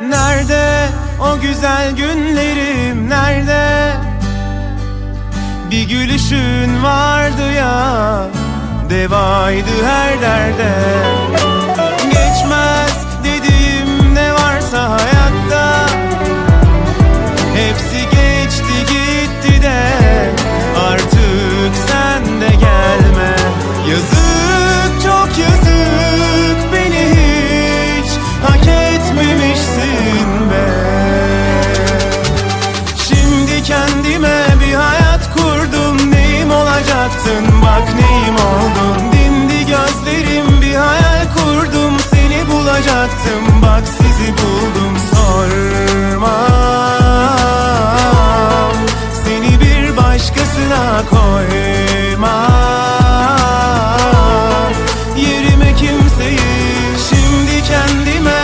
Nerede o güzel günlerim? Nerede? Bir gülüşün vardı ya Devaydı her derde Baktın bak neyim oldun Dindi gözlerim bir hayal kurdum. Seni bulacaktım bak sizi buldum. Sormam. Seni bir başkasına koy.